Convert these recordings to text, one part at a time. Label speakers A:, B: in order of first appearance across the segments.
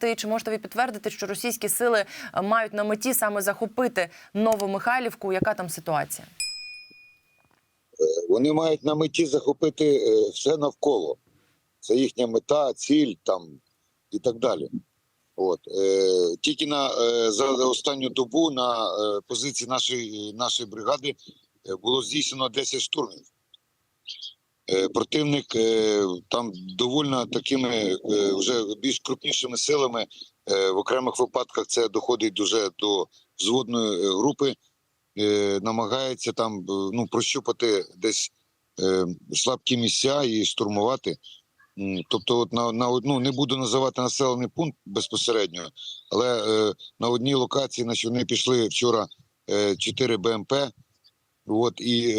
A: підтвердити, чи можете ви підтвердити, що російські сили е, мають на меті саме захопити Новомихайлівку? Яка там ситуація?
B: Вони мають на меті захопити е, все навколо. Це їхня мета, ціль там і так далі. От е, тільки на е, за останню добу на е, позиції нашої нашої бригади е, було здійснено 10 штурмів. Е, противник е, там довольно такими е, вже більш крупнішими силами. В окремих випадках це доходить вже до взводної групи намагається там ну прощупати десь слабкі місця і штурмувати. Тобто, от на, на одну не буду називати населений пункт безпосередньо, але на одній локації значить, вони пішли вчора е, 4 БМП, от і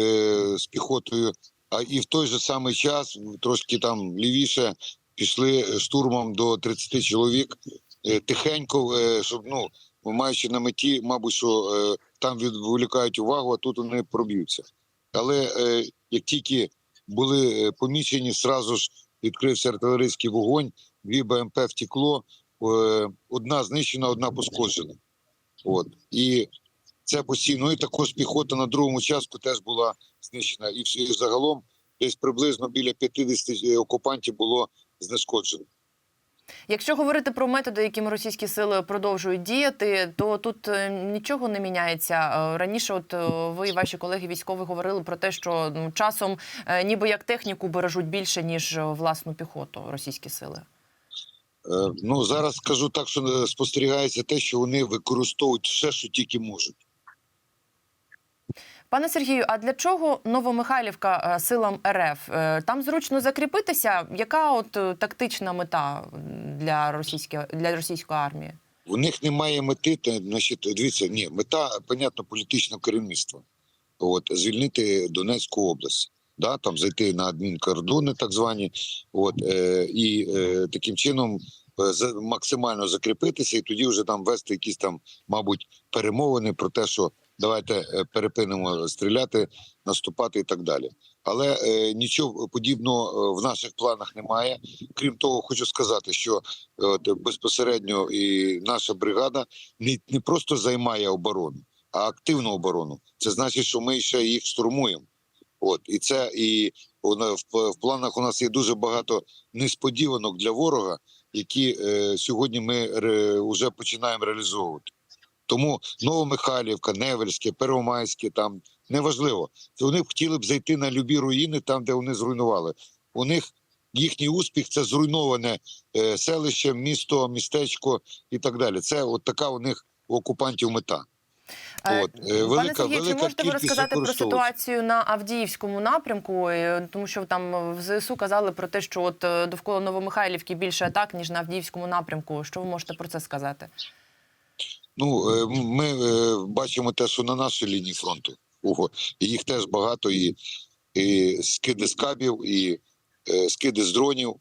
B: з піхотою. А і в той же самий час, трошки там лівіше, пішли штурмом до 30 чоловік е, тихенько, е, щоб ну маючи на меті, мабуть, що е, там відволікають увагу, а тут вони проб'ються. Але е, як тільки були е, помічені, зразу ж відкрився артилерійський вогонь, дві БМП втекло, е, одна знищена, одна пошкоджена. От. І це постійно. Ну, І також піхота на другому частку теж була знищена. І всі- загалом десь приблизно біля 50 окупантів було знешкоджено.
A: Якщо говорити про методи, якими російські сили продовжують діяти, то тут е, нічого не міняється. Е, Раніше, от е, ви і ваші колеги військові говорили про те, що ну, часом е, ніби як техніку бережуть більше ніж е, власну піхоту російські сили.
B: Е, Ну зараз скажу так, що е, спостерігається те, що вони використовують все, що тільки можуть.
A: Пане Сергію, а для чого Новомихайлівка е, силам РФ? Е, Там зручно закріпитися. Яка от е, тактична мета для російської для російської армії?
B: У них немає мети, значить, дивіться, ні, мета, понятно, політичного керівництва. От, звільнити Донецьку область, да, там зайти на адмінкордони, так звані, от, е, і е, таким чином е, максимально закріпитися, і тоді вже там вести якісь там, мабуть, перемовини про те, що давайте е, перепинемо стріляти, наступати і так далі. Але е, нічого подібного е, в наших планах немає. Крім того, хочу сказати, що е, безпосередньо і наша бригада не, не просто займає оборону, а активну оборону. Це значить, що ми ще їх штурмуємо. От і це і в, в планах у нас є дуже багато несподіванок для ворога, які е, сьогодні ми вже починаємо реалізовувати. Тому Новомихайлівка, Невельське, Первомайське, там неважливо. Вони б хотіли б зайти на любі руїни, там де вони зруйнували. У них їхній успіх це зруйноване е, селище, місто, містечко і так далі. Це от така у них у окупантів мета.
A: Е,
B: От, е,
A: Пане
B: велика-
A: Сергію, чи можете ви розказати про ситуацію на Авдіївському напрямку? Тому що там в ЗСУ казали про те, що от довкола Новомихайлівки більше атак, ніж на Авдіївському напрямку. Що ви можете про це сказати?
B: Ну е, ми е, бачимо те, що на нашій лінії фронту і їх теж багато, і, і скиди з кабів, і е, скиди з дронів.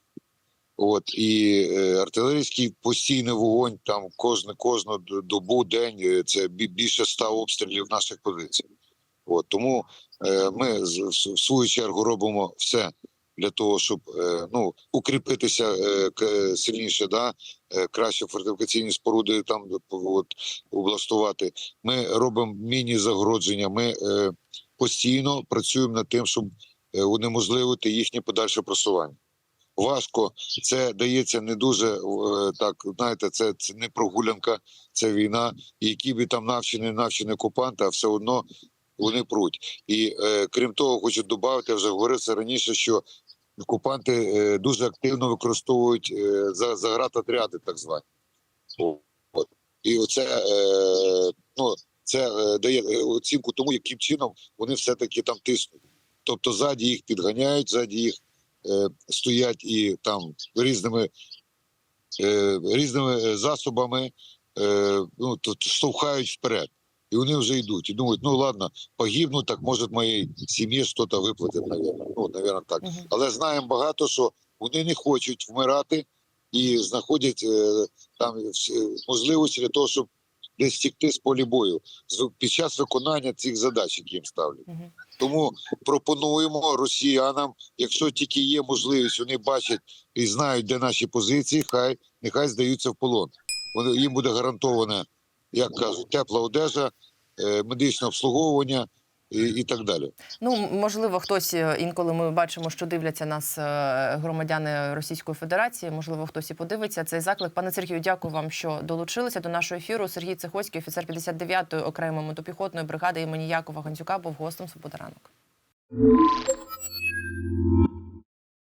B: От і артилерійський постійний вогонь там кожне кожну добу, день це більше ста обстрілів наших позицій. От тому ми в свою чергу робимо все для того, щоб е, ну укріпитися е, сильніше, да е, краще фортифікаційні споруди там от, облаштувати. Ми робимо міні-загородження. Ми постійно працюємо над тим, щоб унеможливити їхнє подальше просування. Важко це дається не дуже так. Знаєте, це, це не прогулянка, це війна. І які би там навчені, навчені окупанти, а все одно вони пруть. І е, крім того, хочу додати, вже говорив це раніше, що окупанти е, дуже активно використовують е, за заградотряди, так звані. От. І оце е, ну, це дає оцінку тому, яким чином вони все-таки там тиснуть. Тобто ззаді їх підганяють, ззаді їх стоять і там різними, різними засобами ну, штовхають вперед. І вони вже йдуть і думають, ну ладно, погибну, так може моїй сім'ї щось виплатить, навірно. Ну, навірно, так.
A: Мгм.
B: Але знаємо багато, що вони не хочуть вмирати і знаходять е, там можливості для того, щоб десь втікти з полі бою під час виконання цих задач, які їм ставлять.
A: Мгм.
B: Тому пропонуємо росіянам, якщо тільки є можливість, вони бачать і знають, де наші позиції, хай нехай здаються в полон. Вони їм буде гарантована, як кажуть, тепла одежа, е, медичне обслуговування і, і так далі.
A: Ну можливо, хтось е, інколи ми бачимо, що дивляться нас е, громадяни Російської Федерації. Можливо, хтось і подивиться цей заклик. Пане Сергію, дякую вам, що долучилися до нашого ефіру. Сергій Цехоцький, офіцер 59-ї окремої мотопіхотної бригади імені Якова Гандзюка, був гостем «Свобода ранок».